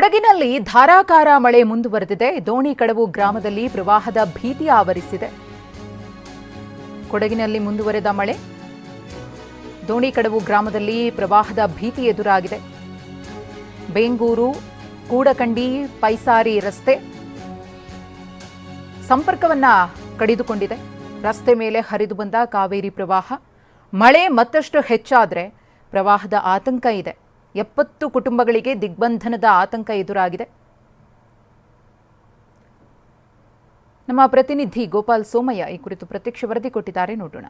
ಕೊಡಗಿನಲ್ಲಿ ಧಾರಾಕಾರ ಮಳೆ ಮುಂದುವರೆದಿದೆ. ದೋಣಿ ಕಡವು ಗ್ರಾಮದಲ್ಲಿ ಪ್ರವಾಹದ ಭೀತಿ ಆವರಿಸಿದೆ. ಕೊಡಗಿನಲ್ಲಿ ಮುಂದುವರೆದ ಮಳೆ. ದೋಣಿ ಕಡವು ಗ್ರಾಮದಲ್ಲಿ ಪ್ರವಾಹದ ಭೀತಿ ಎದುರಾಗಿದೆ. ಬೇಂಗೂರು, ಕೂಡಕಂಡಿ, ಪೈಸಾರಿ ರಸ್ತೆ ಸಂಪರ್ಕವನ್ನ ಕಡಿದುಕೊಂಡಿದೆ. ರಸ್ತೆ ಮೇಲೆ ಹರಿದು ಬಂದ ಕಾವೇರಿ ಪ್ರವಾಹ. ಮಳೆ ಮತ್ತಷ್ಟು ಹೆಚ್ಚಾದರೆ ಪ್ರವಾಹದ ಆತಂಕ ಇದೆ. ಎಪ್ಪತ್ತು ಕುಟುಂಬಗಳಿಗೆ ದಿಗ್ಬಂಧನದ ಆತಂಕ ಎದುರಾಗಿದೆ. ನಮ್ಮ ಪ್ರತಿನಿಧಿ ಗೋಪಾಲ್ ಸೋಮಯ್ಯ ಈ ಕುರಿತು ಪ್ರತ್ಯಕ್ಷ ವರದಿ ಕೊಟ್ಟಿದ್ದಾರೆ. ನೋಡೋಣ.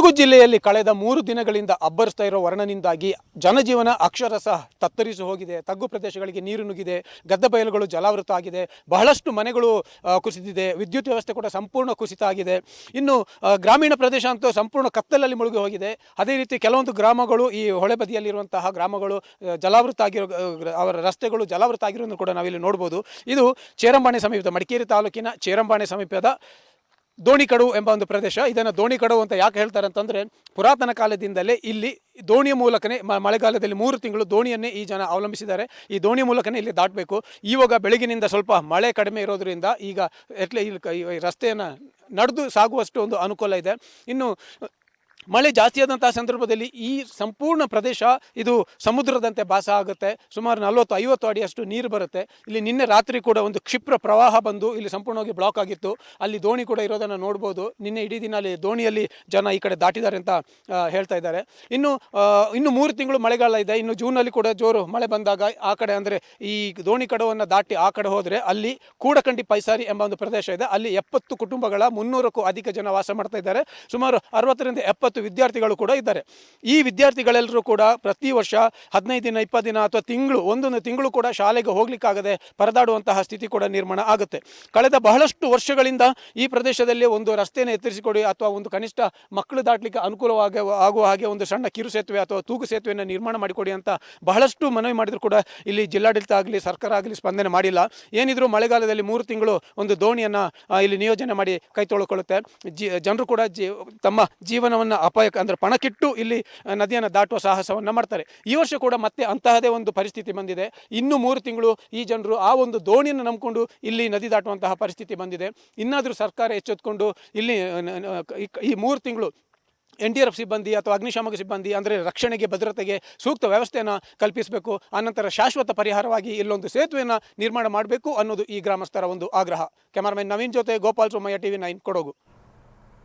ಕೊಡಗು ಜಿಲ್ಲೆಯಲ್ಲಿ ಕಳೆದ ಮೂರು ದಿನಗಳಿಂದ ಅಬ್ಬರಿಸ್ತಾ ಇರೋ ವರ್ಣನಿಂದಾಗಿ ಜನಜೀವನ ಅಕ್ಷರಸ ತತ್ತರಿಸಿ ಹೋಗಿದೆ. ತಗ್ಗು ಪ್ರದೇಶಗಳಿಗೆ ನೀರು ನುಗ್ಗಿದೆ. ಗದ್ದೆ ಬಯಲುಗಳು ಜಲಾವೃತ ಆಗಿದೆ. ಬಹಳಷ್ಟು ಮನೆಗಳು ಕುಸಿದಿದೆ. ವಿದ್ಯುತ್ ವ್ಯವಸ್ಥೆ ಕೂಡ ಸಂಪೂರ್ಣ ಕುಸಿತ ಆಗಿದೆ. ಇನ್ನು ಗ್ರಾಮೀಣ ಪ್ರದೇಶ ಅಂತೂ ಸಂಪೂರ್ಣ ಕತ್ತಲಲ್ಲಿ ಮುಳುಗಿ ಹೋಗಿದೆ. ಅದೇ ರೀತಿ ಕೆಲವೊಂದು ಗ್ರಾಮಗಳು ಈ ಹೊಳೆ ಬದಿಯಲ್ಲಿರುವಂತಹ ಗ್ರಾಮಗಳು ಜಲಾವೃತ ಆಗಿರೋ ಅವರ ರಸ್ತೆಗಳು ಜಲಾವೃತ ಆಗಿರೋದನ್ನು ಕೂಡ ನಾವಿಲ್ಲಿ ನೋಡ್ಬೋದು. ಇದು ಚೇರಂಬಾಣೆ ಸಮೀಪದ ಮಡಿಕೇರಿ ತಾಲೂಕಿನ ಚೇರಂಬಾಣೆ ಸಮೀಪದ ದೋಣಿಕಡು ಎಂಬ ಒಂದು ಪ್ರದೇಶ. ಇದನ್ನು ದೋಣಿಕಡು ಅಂತ ಯಾಕೆ ಹೇಳ್ತಾರೆ ಅಂತಂದರೆ, ಪುರಾತನ ಕಾಲದಿಂದಲೇ ಇಲ್ಲಿ ದೋಣಿಯ ಮೂಲಕನೇ ಮಳೆಗಾಲದಲ್ಲಿ ಮೂರು ತಿಂಗಳು ದೋಣಿಯನ್ನೇ ಈ ಜನ ಅವಲಂಬಿಸಿದ್ದಾರೆ. ಈ ದೋಣಿ ಮೂಲಕನೇ ಇಲ್ಲಿ ದಾಟಬೇಕು. ಇವಾಗ ಬೆಳಗಿನಿಂದ ಸ್ವಲ್ಪ ಮಳೆ ಕಡಿಮೆ ಇರೋದರಿಂದ ಈಗ ಎಟ್ಲೆ ಇಲ್ಲಿ ರಸ್ತೆಯನ್ನು ನಡೆದು ಸಾಗುವಷ್ಟು ಒಂದು ಅನುಕೂಲ ಇದೆ. ಇನ್ನು ಮಳೆ ಜಾಸ್ತಿ ಸಂದರ್ಭದಲ್ಲಿ ಈ ಸಂಪೂರ್ಣ ಪ್ರದೇಶ ಇದು ಸಮುದ್ರದಂತೆ ಭಾಸ ಆಗುತ್ತೆ. ಸುಮಾರು ನಲವತ್ತು, ಐವತ್ತು ಅಡಿಯಷ್ಟು ನೀರು ಬರುತ್ತೆ. ಇಲ್ಲಿ ನಿನ್ನೆ ರಾತ್ರಿ ಕೂಡ ಒಂದು ಕ್ಷಿಪ್ರ ಪ್ರವಾಹ ಬಂದು ಇಲ್ಲಿ ಸಂಪೂರ್ಣವಾಗಿ ಬ್ಲಾಕ್ ಆಗಿತ್ತು. ಅಲ್ಲಿ ದೋಣಿ ಕೂಡ ಇರೋದನ್ನು ನೋಡ್ಬೋದು. ನಿನ್ನೆ ಇಡೀ ದಿನ ಅಲ್ಲಿ ದೋಣಿಯಲ್ಲಿ ಜನ ಈ ಕಡೆ ದಾಟಿದ್ದಾರೆ ಅಂತ ಹೇಳ್ತಾ ಇದ್ದಾರೆ. ಇನ್ನು ಇನ್ನು ಮೂರು ತಿಂಗಳು ಮಳೆಗಾಲ ಇದೆ. ಇನ್ನು ಜೂನಲ್ಲಿ ಕೂಡ ಜೋರು ಮಳೆ ಬಂದಾಗ ಆ ಕಡೆ ಅಂದರೆ ಈ ದೋಣಿ ಕಡವನ್ನು ದಾಟಿ ಆ ಕಡೆ ಹೋದರೆ ಅಲ್ಲಿ ಕೂಡಕಂಡಿ ಪೈಸಾರಿ ಎಂಬ ಒಂದು ಪ್ರದೇಶ ಇದೆ. ಅಲ್ಲಿ ಎಪ್ಪತ್ತು ಕುಟುಂಬಗಳ ಮುನ್ನೂರಕ್ಕೂ ಅಧಿಕ ಜನ ವಾಸ ಮಾಡ್ತಾ ಇದ್ದಾರೆ. ಸುಮಾರು ಅರವತ್ತರಿಂದ ಎಪ್ಪತ್ತು ವಿದ್ಯಾರ್ಥಿಗಳು ಕೂಡ ಇದ್ದಾರೆ. ಈ ವಿದ್ಯಾರ್ಥಿಗಳೆಲ್ಲರೂ ಕೂಡ ಪ್ರತಿ ವರ್ಷ ಹದಿನೈದು ದಿನ, ಇಪ್ಪತ್ತು ದಿನ ಅಥವಾ ತಿಂಗಳು, ಒಂದೊಂದು ತಿಂಗಳು ಕೂಡ ಶಾಲೆಗೆ ಹೋಗ್ಲಿಕ್ಕಾಗದೆ ಪರದಾಡುವಂತಹ ಸ್ಥಿತಿ ಕೂಡ ನಿರ್ಮಾಣ ಆಗುತ್ತೆ. ಕಳೆದ ಬಹಳಷ್ಟು ವರ್ಷಗಳಿಂದ ಈ ಪ್ರದೇಶದಲ್ಲಿ ಒಂದು ರಸ್ತೆಯನ್ನು ಎತ್ತರಿಸಿಕೊಡಿ ಅಥವಾ ಒಂದು ಕನಿಷ್ಠ ಮಕ್ಕಳು ದಾಟಲಿಕ್ಕೆ ಅನುಕೂಲವಾಗಿ, ಆಗುವ ಹಾಗೆ ಒಂದು ಸಣ್ಣ ಕಿರು ಸೇತುವೆ ಅಥವಾ ತೂಗು ಸೇತುವೆಯನ್ನು ನಿರ್ಮಾಣ ಮಾಡಿಕೊಡಿ ಅಂತ ಬಹಳಷ್ಟು ಮನವಿ ಮಾಡಿದ್ರು ಕೂಡ ಇಲ್ಲಿ ಜಿಲ್ಲಾಡಳಿತ ಆಗಲಿ, ಸರ್ಕಾರ ಆಗಲಿ ಸ್ಪಂದನೆ ಮಾಡಿಲ್ಲ. ಏನಿದ್ರು ಮಳೆಗಾಲದಲ್ಲಿ ಮೂರು ತಿಂಗಳು ಒಂದು ದೋಣಿಯನ್ನು ಇಲ್ಲಿ ನಿಯೋಜನೆ ಮಾಡಿ ಕೈ ತೊಳ್ಕೊಳ್ಳುತ್ತೆ. ಜಿ, ಜನರು ಕೂಡ ಜೀ, ತಮ್ಮ ಜೀವನವನ್ನು ಅಪಾಯಕ್ಕೆ ಅಂದರೆ ಪಣಕ್ಕಿಟ್ಟು ಇಲ್ಲಿ ನದಿಯನ್ನು ದಾಟುವ ಸಾಹಸವನ್ನು ಮಾಡ್ತಾರೆ. ಈ ವರ್ಷ ಕೂಡ ಮತ್ತೆ ಅಂತಹದೇ ಒಂದು ಪರಿಸ್ಥಿತಿ ಬಂದಿದೆ. ಇನ್ನೂ ಮೂರು ತಿಂಗಳು ಈ ಜನರು ಆ ಒಂದು ದೋಣಿಯನ್ನು ನಂಬಿಕೊಂಡು ಇಲ್ಲಿ ನದಿ ದಾಟುವಂತಹ ಪರಿಸ್ಥಿತಿ ಬಂದಿದೆ. ಇನ್ನಾದರೂ ಸರ್ಕಾರ ಎಚ್ಚೆತ್ತುಕೊಂಡು ಇಲ್ಲಿ ಈ ಮೂರು ತಿಂಗಳು ಎನ್ ಡಿ ಆರ್ ಎಫ್ ಸಿಬ್ಬಂದಿ ಅಥವಾ ಅಗ್ನಿಶಾಮಕ ಸಿಬ್ಬಂದಿ ಅಂದರೆ ರಕ್ಷಣೆಗೆ, ಭದ್ರತೆಗೆ ಸೂಕ್ತ ವ್ಯವಸ್ಥೆಯನ್ನು ಕಲ್ಪಿಸಬೇಕು ಆನಂತರ ಶಾಶ್ವತ ಪರಿಹಾರವಾಗಿ ಇಲ್ಲೊಂದು ಸೇತುವೆಯನ್ನು ನಿರ್ಮಾಣ ಮಾಡಬೇಕು ಅನ್ನೋದು ಈ ಗ್ರಾಮಸ್ಥರ ಒಂದು ಆಗ್ರಹ. ಕ್ಯಾಮರಾಮನ್ ನವೀನ್ ಜೊತೆ ಗೋಪಾಲ್ ಸೋಮಯ್ಯ ಟಿವಿ ನೈನ್ ಕೊಡಗು.